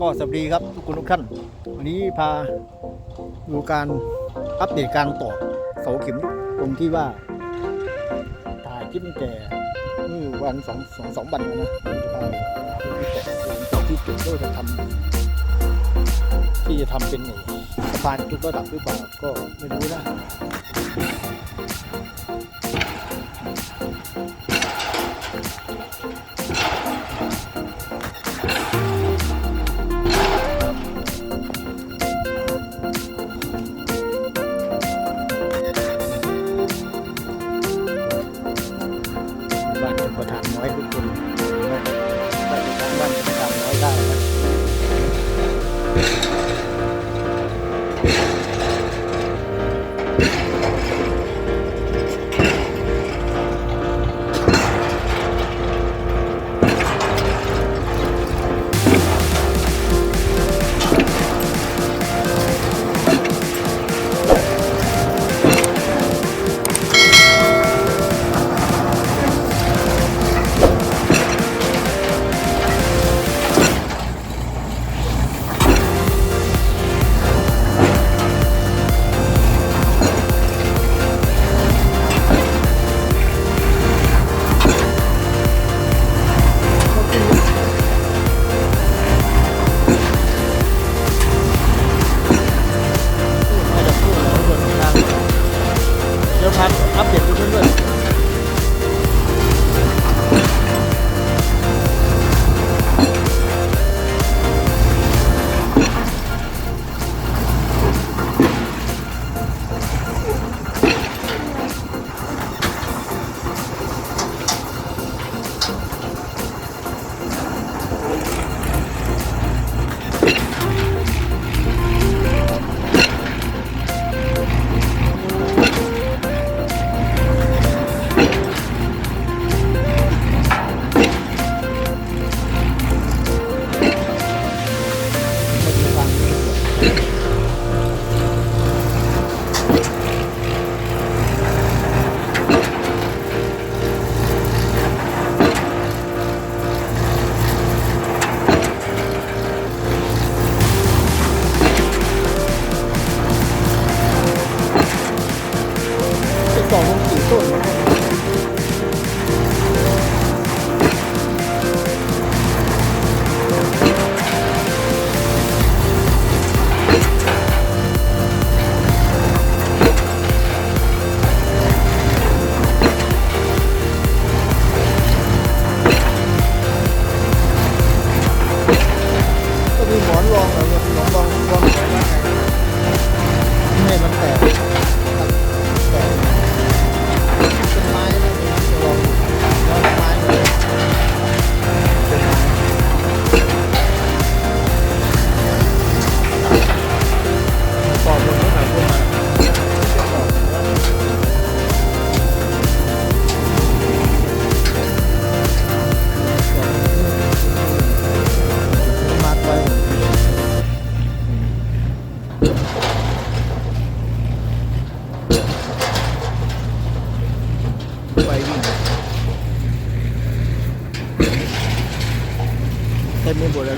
ก็สวัสดีครับทุกคนทุกท่าน วันนี้พาดูการอัปเดตการต่อเสาเข็มตรงที่ว่าถ่ายคลิปแต่เมื่อวันสองสองสองวันแล้วนะพาที่แตะที่เกิดก็จะทำที่จะทำเป็นอ้สะพานทุกระดับหรือเปล่าก็ไม่รู้นะ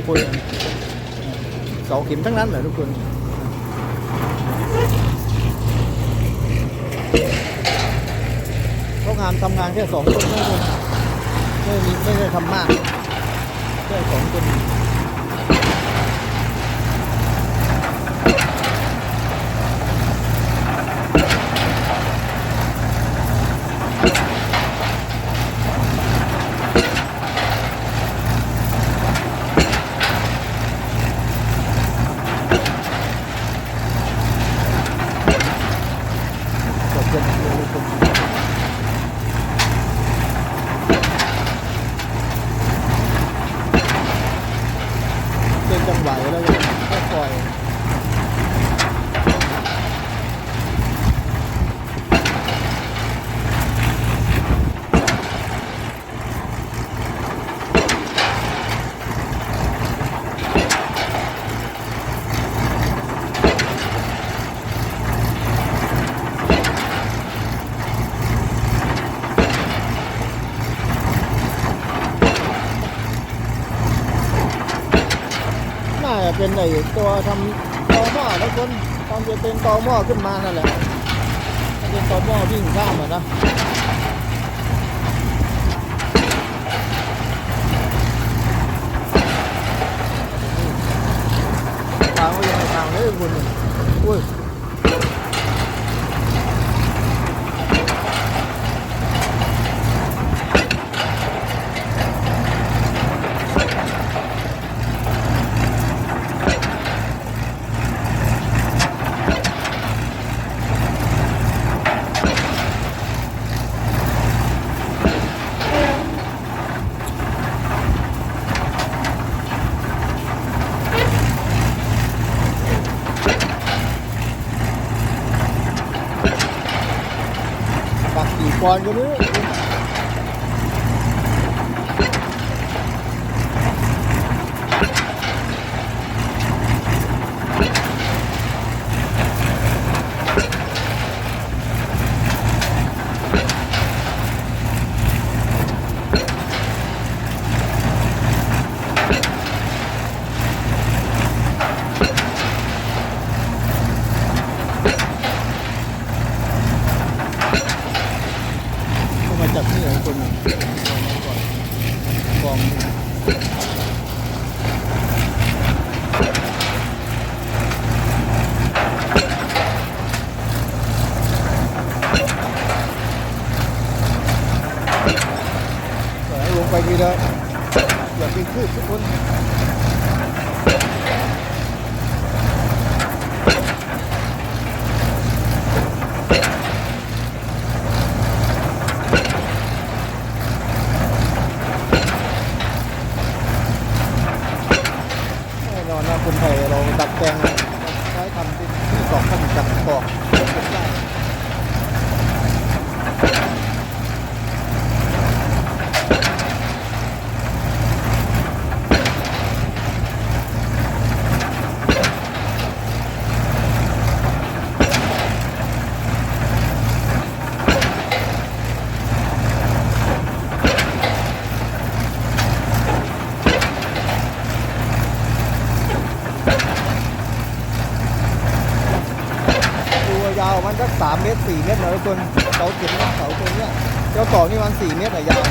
ทุกคนเสาเข็มทั้งนั้นเหละทุกคนเขางานทำงานแค่สองคนไม่คนไม่มีไม่ได้ทำมากแค่สองคน เป็นไอ้ตัวทำตอหม้อนะคนตอนจะเป็นตอหม้อขึ้นมานั่นแหละมันเป็นตอหม้อวิ่งข้ามอะนะวางไว้ยังไงวางเลยคุณอุ้ย ปักกี่ปอนด์ก็ไม่รู้ก็ มาจากที่ไหนคนหนึ่งกองลงไปทีละอย่าเป็นคืบทุกคน แน่นอนนะคนไทยเราดัดแปลงใช้ทำที่ที่สองขั้นจับตอกเป็นได้ตัวยาวมันสักสามเมตรสี่เมตร นะทุกคนเสาเข็มเสาตัวเนี้ยเจ้าต่อนี่มันสี่เมตรอะยาว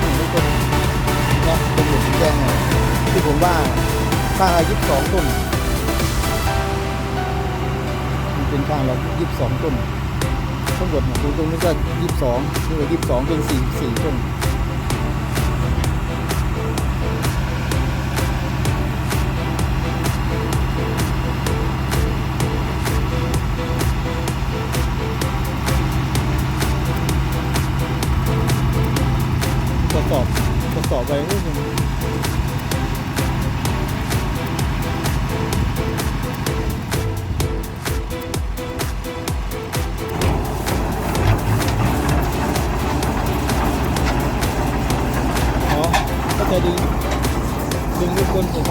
สหนึ่งต้นนะเป็นหลุมสีแงที่ผมว่าข้างลยี่สิบสองต้นมันเป็นข้างรายี่สิบสองต้นทั้งหมดของตรงนี้ก็ยี่สิบสองนี่ก็ยี่สิบสองเป็นสี่สี่ต้น tế đó có thể đi. Đừng đi quân của